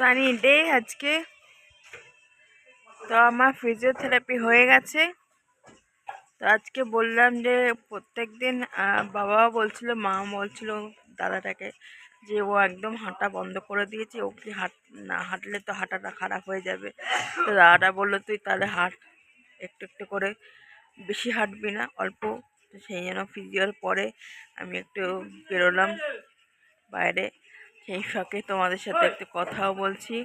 Sunny day আজকে। তো আমার ফিজিওথেরাপি হয়ে গেছে। তো আজকে বললাম যে প্রত্যেক দিন বাবা বলছিল মা বলছিল দাদাটাকে যে ও একদম হাঁটা বন্ধ করে দিয়েছে, ও কি হাঁট, না হাঁটলে তো হাঁটাটা খারাপ হয়ে যাবে। তো দাদাটা বলল, তুই তাহলে হাঁট, একটু একটু করে বেশি হাঁটবি না, অল্প। তো সেই জন্য ফিজিওর পরে আমি একটু বেরোলাম বাইরে। সেই শখে তোমাদের সাথে একটু কথাও বলছি।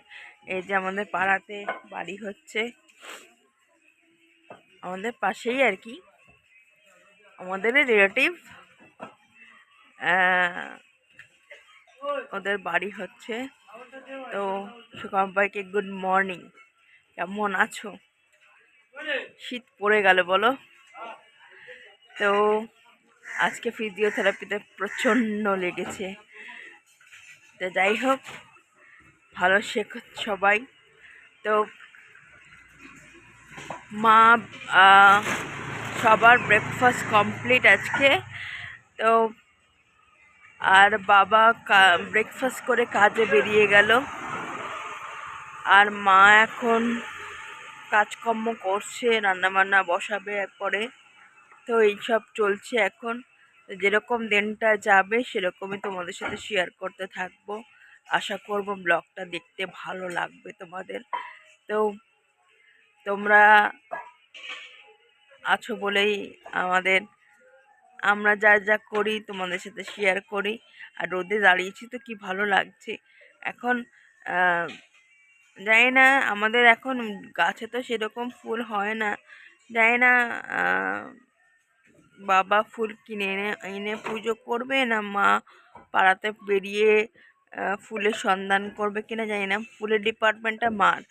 এই যে আমাদের পাড়াতে বাড়ি হচ্ছে। আমাদের পাশেই আর কি। আমাদের রিলেটিভ ওদের বাড়ি হচ্ছে। তো সবাইকে গুড মর্নিং কেমন আছো? শীত পড়ে গেল বলো। তো আজকে ফিজিওথেরাপিতে প্রচণ্ড লেগেছে। তো যাই হোক, ভালো শেখ সবাই। তো মা সবার ব্রেকফাস্ট কমপ্লিট আজকে। তো আর বাবা ব্রেকফাস্ট করে কাজে বেরিয়ে গেল। আর মা এখন কাজকর্ম করছে, রান্নাবান্না বসাবে পরে তো এইসব চলছে এখন। যেরকম দিনটা যাবে, সেরকমই তোমাদের সাথে শেয়ার করতে থাকব। আশা করব ব্লগটা দেখতে ভালো লাগবে তোমাদের। তো, তোমরা আছো বলেই আমাদের, আমরা যা যা করি তোমাদের সাথে শেয়ার করি। আর রোদে দাঁড়িয়েছি তো কি ভালো লাগছে। এখন জানি না, আমাদের এখন গাছে তো সেরকম ফুল হয় না। জানি না বাবা ফুল কিনে এনে এনে পুজো করবে না মা পাড়াতে বেরিয়ে ফুলের সন্ধান করবে কিনা জানি না। ফুলের ডিপার্টমেন্টটা মার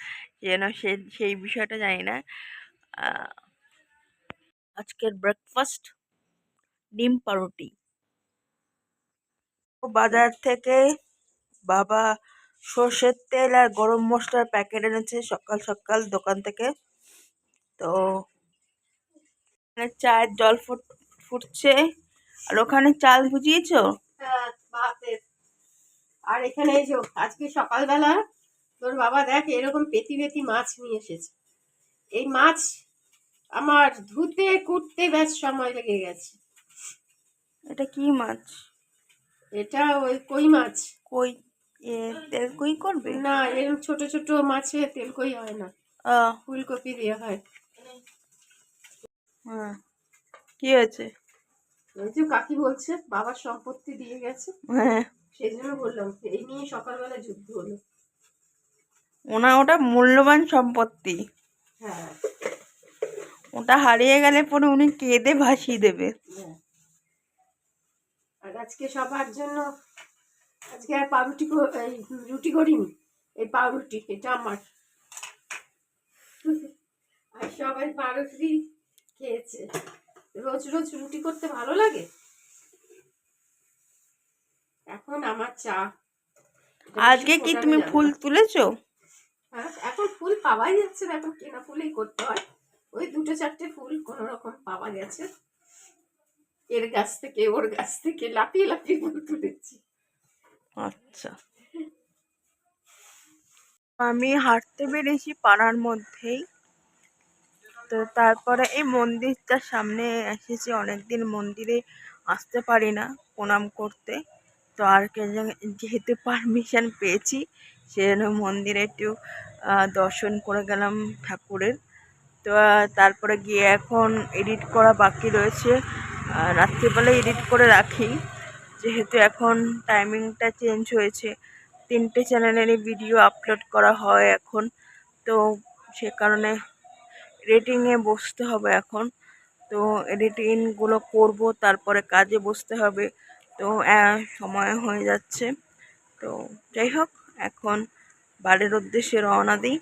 যেন সে, সেই বিষয়টা জানি না। আজকের ব্রেকফাস্ট ডিম পাউরুটি বাজার থেকে বাবা সর্ষের তেল আর গরম মশলার প্যাকেট এনেছে সকাল সকাল দোকান থেকে। তো চায়ের জল ফুট ফুটছে। আর ওখানে চাল বুঝিয়েছো হ্যাঁ, আর এখানে এই যে আজকে সকালবেলা তোর বাবা দেখ এরকম পেতি পেতি মাছ নিয়ে এসেছে। এই মাছ আমার ধুতে কুটতে ব্যাস সময় লেগে গেছে। এটা কি মাছ? এটা ওই কই মাছ? কই? তেল কই করবে? না এরকম ছোট ছোট মাছে তেল কই হয় না। ফুলকপি দিয়ে হয়। হ্যাঁ। কি হয়েছে? ওই যে কাকি বলছে বাবার সম্পত্তি দিয়ে গেছে। হ্যাঁ। সেই জন্য বললাম এই নিয়ে সকালবেলা যুদ্ধ হলো। ওনা ওটা মূল্যবান সম্পত্তি। হ্যাঁ। ওটা হারিয়ে গেলে পরে উনি কেঁদে ভাসিয়ে দেবে। হ্যাঁ। আর আজকে সবার জন্য আজকে আর পাউরুটি এই রুটি করিনি এই পাউরুটি এটা আমার। আর সবাই পাউরুটি খেয়েছে। রোজ রোজ রুটি করতে ভালো লাগে? এখন আমার চা। আজকে কি তুমি ফুল তুলেছো? হ্যাঁ এখন ফুল পাওয়াই যাচ্ছে না এখন কেনা ফুলেই করতে হয়। ওই দুটো চারটে ফুল কোন রকম পাওয়া গেছে। এর গাছ থেকে ওর গাছ থেকে লাফিয়ে লাফিয়ে ফুল তুলেছি। আচ্ছা। আমি হাঁটতে বেরিয়েছি পাড়ার মধ্যেই। তো তারপরে এই মন্দিরটার সামনে এসেছি। অনেকদিন মন্দিরে আসতে পারি না প্রণাম করতে। তো আর কে যেহেতু পারমিশন পেয়েছি, সেজন্য মন্দিরে একটু দর্শন করে গেলাম ঠাকুরের। তো তারপরে গিয়ে এখন এডিট করা বাকি রয়েছে। রাত্রিবেলা এডিট করে রাখি। যেহেতু এখন টাইমিংটা চেঞ্জ হয়েছে, তিনটে চ্যানেলেরই ভিডিও আপলোড করা হয় এখন। তো সে কারণে এডিটিংয়ে বসতে হবে এখন। তো এডিটিংগুলো করব, তারপরে কাজে বসতে হবে। তো সময় হয়ে যাচ্ছে। তো, যাই হোক, এখন বাড়ির উদ্দেশ্যে রওনা দিই।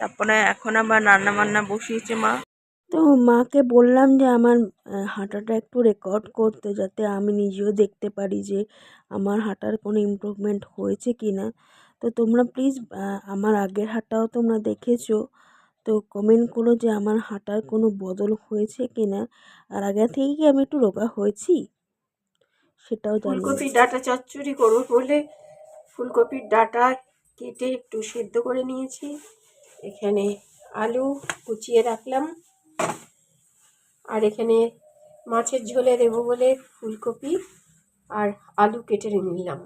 তারপরে এখন আবার রান্না বান্না বসিয়েছে মা। তো মাকে বললাম যে আমার হাঁটাটা একটু রেকর্ড করতে, যাতে আমি নিজেও দেখতে পারি যে আমার হাঁটার কোনো ইমপ্রুভমেন্ট হয়েছে কি না তো তোমরা প্লিজ আমার আগের হাঁটাও তোমরা দেখেছ। তো কমেন্ট করো যে আমার হাঁটার কোনো বদল হয়েছে কি না আর আগে থেকে কি আমি একটু রোগা হয়েছি? সেটাও জানি ফুলকপির ডাটা চচ্চড়ি করব বলে ফুলকপির ডাটা কেটে একটু সেদ্ধ করে নিয়েছি। এখানে আলু কুচিয়ে রাখলাম। আর এখানে মাছের ঝোলে দেবো বলে ফুলকপি আর আলু কেটে নিলাম।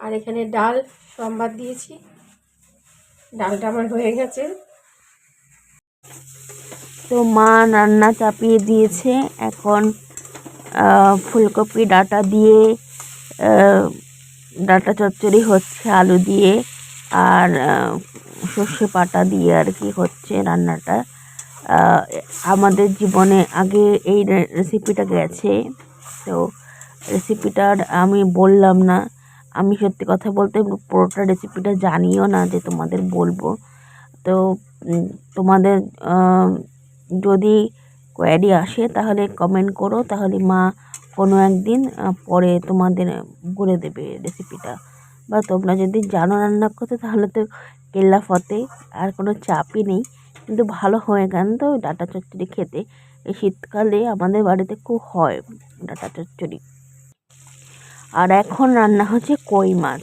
আর এখানে ডাল সম্বাদ দিয়েছি। ডালটা আমার হয়ে গেছে। তো মা রান্না চাপিয়ে দিয়েছে। এখন ফুলকপি, ডাটা দিয়ে ডাটা চচ্চড়ি হচ্ছে, আলু দিয়ে, আর সর্ষে পাটা দিয়ে আর কি হচ্ছে রান্নাটা। আমাদের জীবনে আগে এই রেসিপিটা গেছে। তো রেসিপিটার আমি বললাম না। আমি সত্যি কথা বলতে পুরোটা রেসিপিটা জানিও না যে তোমাদের বলব। তো তোমাদের যদি কোয়ারি আসে তাহলে কমেন্ট করো, তাহলে মা কোনো একদিন পরে তোমাদের বলে দেবে রেসিপিটা বা তোমরা যদি জানো রান্না করতে, তাহলে তো কেল্লা ফতে আর কোনো চাপই নেই। কিন্তু ভালো হয় কেন তো, ডাটা চচ্চড়ি খেতে। এই শীতকালে আমাদের বাড়িতে খুব হয় ডাটা চচ্চড়ি। আর এখন রান্না হচ্ছে কই মাছ।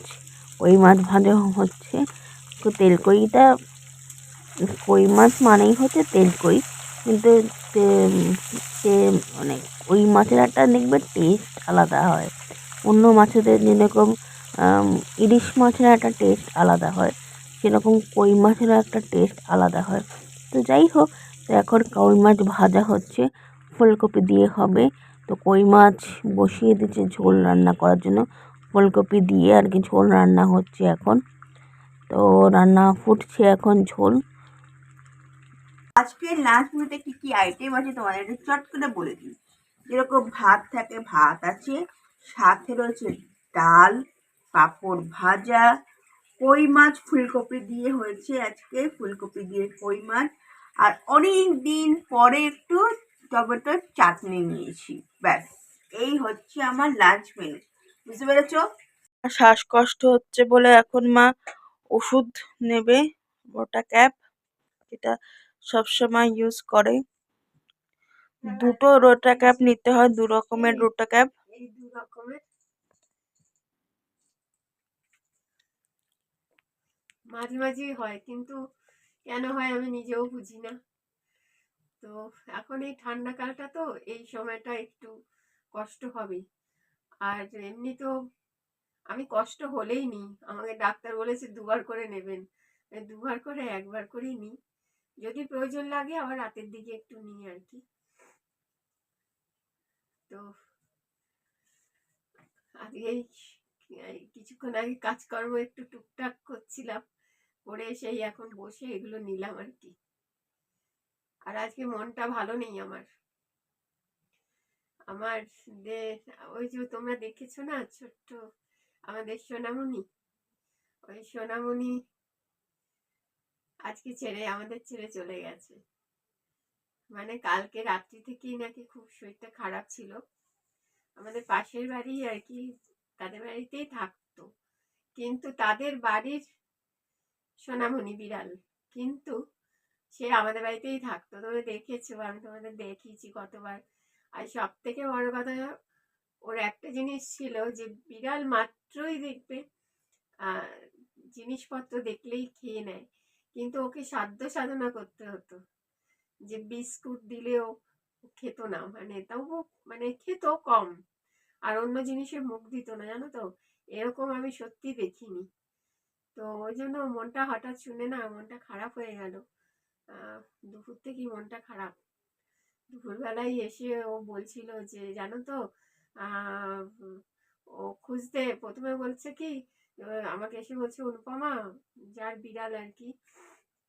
কই মাছ ভাজা হচ্ছে, তো তেলকইটা কই মাছ মানেই হচ্ছে তেলকই কিন্তু তে- তে- মানে ওই মাছের একটা দেখবে টেস্ট আলাদা হয়। অন্য মাছেদের যেরকম ইলিশ মাছের একটা টেস্ট আলাদা হয়। সেরকম কই মাছেরও একটা টেস্ট আলাদা হয়। তো যাই হোক, তো এখন কই মাছ ভাজা হচ্ছে, ফুলকপি দিয়ে হবে। তো কই মাছ বসিয়ে দিচ্ছে ঝোল রান্না করার জন্য। ফুলকপি দিয়ে আর কি ঝোল রান্না হচ্ছে এখন। তো রান্না ফুটছে এখন ঝোল। আজকে লাঞ্চ মেনুতে কী কী আইটেম আছে তোমাদের একটু চট করে বলে দিই। যেরকম ভাত থাকে, ভাত আছে। সাথে রয়েছে ডাল, পাঁপড় ভাজা, কই মাছ ফুলকপি দিয়ে হয়েছে আজকে। ফুলকপি দিয়ে কই মাছ। আর অনেক দিন পরে একটু টমেটোর চাটনি নিয়েছি ব্যাস। এই হচ্ছে আমার লাঞ্চ মেনু বুঝতে পেরেছ? শ্বাসকষ্ট হচ্ছে বলে এখন মা ওষুধ নেবে ওটা ক্যাপ যেটা সবসময় ইউজ করে। দুটো রোটা ক্যাপ নিতে হয় দু রকমের রোটা ক্যাপ দু রকমের। মাঝে মাঝেই হয় কিন্তু কেন হয় আমি নিজেও বুঝি না। তো এখন এই ঠান্ডাকালটা তো এই সময়টা একটু কষ্ট হবে আর এমনি তো আমি কষ্ট হলেই নি। আমাকে ডাক্তার বলেছে দুবার করে নেবেন। দুবার করে একবার করেই নিই যদি প্রয়োজন লাগে আবার রাতের দিকে একটু নিই আর কি। তো আজকে এই কিছুক্ষণ আগে কাজকর্ম একটু টুকটাক করছিলাম। করে সেই এখন বসে এগুলো নিলাম আর কি। আর আজকে মনটা ভালো নেই আমার। আমার ওই যে তোমরা দেখেছ না, ছোট্ট আমাদের সোনামণি? ওই সোনামণি আজকে ছেড়ে, আমাদের ছেড়ে চলে গেছে। মানে কালকে রাত্রি থেকেই নাকি খুব শরীরটা খারাপ ছিল। আমাদের পাশের বাড়ি আর কি, তাদের বাড়িতেই থাকতো। কিন্তু তাদের বাড়ির সোনামণি বিড়াল। কিন্তু সে আমাদের বাড়িতেই থাকতো। তোমরা দেখেছ আমি তোমাদের দেখিয়েছি কতবার। আর সব থেকে বড় কথা, ওর একটা জিনিস ছিল যে, বিড়াল মাত্রই দেখবে জিনিসপত্র দেখলেই খেয়ে নেয়। কিন্তু ওকে সাধ্য সাধনা করতে হতো যে, বিস্কুট দিলেও খেত না। মানে তবু মানে খেত কম। আর অন্য জিনিসে মুখ দিত না, জানো তো? এরকম আমি সত্যি দেখিনি। তো ওই জন্য মনটা হঠাৎ শুনে না, মনটা খারাপ হয়ে গেল। দুপুর থেকেই মনটা খারাপ। দুপুরবেলায় এসে ও বলছিল যে, জানো তো ও খুঁজতে প্রথমে বলছে কি আমাকে এসে বলছে, অনুপমা, যার বিড়াল আর কি।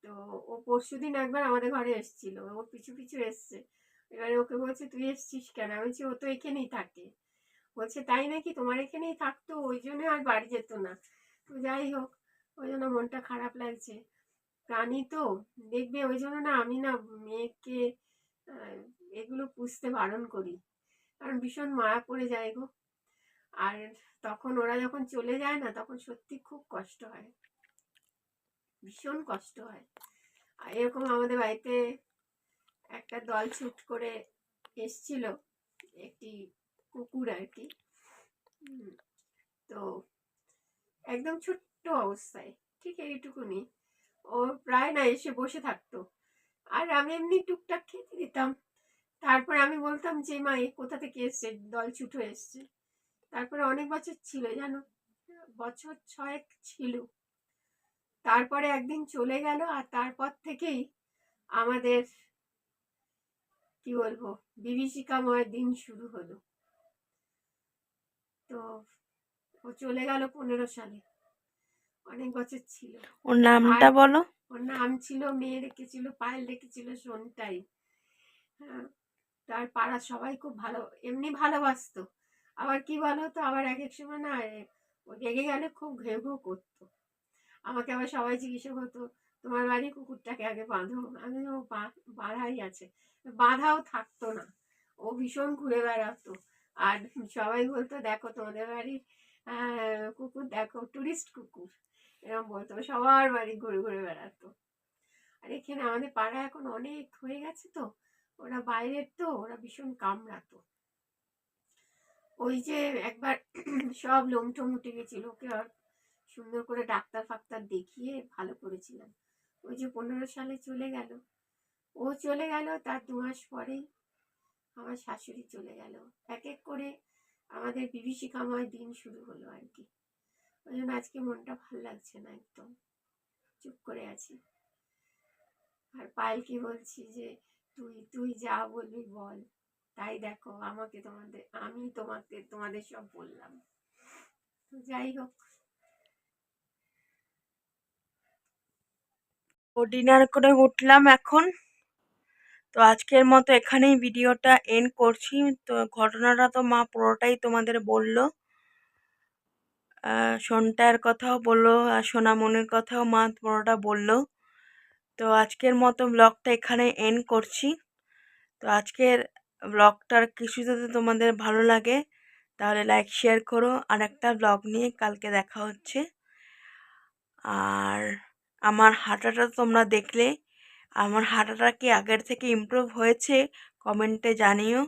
তো ও পরশু দিন একবার আমাদের ঘরে এসেছিল ওর পিছু পিছু এসছে। এবারে ওকে বলছে, তুই এসছিস কেন? আমি বলছি, ও তো এখানেই থাকে। বলছে, তাই নাকি? তোমার এখানেই থাকতো, ওই জন্য আর বাড়ি যেত না। তো যাই হোক, ওই জন্য মনটা খারাপ লাগছে। প্রাণী তো, দেখবে ওই জন্য না আমি না মেয়েকে এগুলো পুষতে বারণ করি। কারণ ভীষণ মায়া পড়ে যায় গো। আর তখন ওরা যখন চলে যায় না, তখন সত্যি খুব কষ্ট হয়। ভীষণ কষ্ট হয়। আর এরকম আমাদের বাড়িতে একটা দল ছুট করে এসছিল, একটি কুকুর আর কি। তো একদম ছোট্ট অবস্থায়, ঠিক এইটুকুনি। ও প্রায় না এসে বসে থাকতো। আর আমি এমনি টুকটাক খেতে দিতাম। তারপর আমি বলতাম যে, মা, এ কোথা থেকে এসছে? দল ছুটো এসছে। তারপরে অনেক বছর ছিল, জানো? বছর ছয়েক ছিল। তারপরে একদিন চলে গেল আর তারপর থেকেই আমাদের, কি বলব, বিভীষিকাময় দিন শুরু হলো। তো ও চলে গেল পনেরো সালে। অনেক বছর ছিল। ওর নামটা বলো। ওর নাম ছিল মেয়ে রেখেছিল পায়েল রেখেছিল সোনটাই। হ্যাঁ তার পাড়া সবাই খুব ভালো এমনি ভালোবাসতো। আবার কি বলো তো আবার এক এক সময় না রেগে গেলে খুব ঘেউ ঘেউ করতো। আমাকে আবার সবাই জিজ্ঞাসা করতো তোমার বাড়ি কুকুরটাকে আগে বাঁধো? আমি ও বাঁধাই আছে। বাঁধাও থাকতো না। ও ভীষণ ঘুরে বেড়াতো। আর সবাই বলতো দেখো তোমাদের বাড়ির কুকুর দেখো টুরিস্ট কুকুর। এরকম বলতো সবার বাড়ি ঘুরে ঘুরে বেড়াতো। আর এখানে আমাদের পাড়া এখন অনেক হয়ে গেছে তো, ওরা বাইরের তো, ওরা ভীষণ কামড়াতো। ওই যে একবার সব লোমটোম উঠে গেছিল, ওকে আর সুন্দর করে ডাক্তার ফাক্তার দেখিয়ে ভালো করেছিলাম। ওই যে পনেরো সালে চলে গেল। ও চলে গেল, তার দু মাস পরেই আমার শাশুড়ি চলে গেল। এক এক করে আমাদের বিভীষিকাময় দিন শুরু হলো আর কি। ওই জন্য আজকে মনটা ভালো লাগছে না একদম। চুপ করে আছি। আর পায়েলকে বলছি যে, তুই তুই যা বলবি বল। তাই দেখো আমাকে তোমাদের, আমি তোমাকে, তোমাদের সব বললাম। তো যাই হোক। ও ডিনার করে উঠলাম এখন। তো আজকের মতো এখানেই ভিডিওটা এন্ড করছি। তো ঘটনাটা তো মা পুরোটাই তোমাদের বলল। আহ, সন্তার কথাও বলল আর সোনামনির কথাও মা পুরোটা বলল। তো আজকের মতো ব্লগটা এখানে এন্ড করছি। তো আজকের ব্লগটার কিছু যদি তোমাদের ভালো লাগে তাহলে লাইক শেয়ার করো। আর একটা ব্লগ নিয়ে কালকে দেখা হচ্ছে। আর আমার হাঁটাটা তোমরা দেখলে। আমার হাঁটাটা কি আগের থেকে ইমপ্রুভ হয়েছে? কমেন্টে জানিও।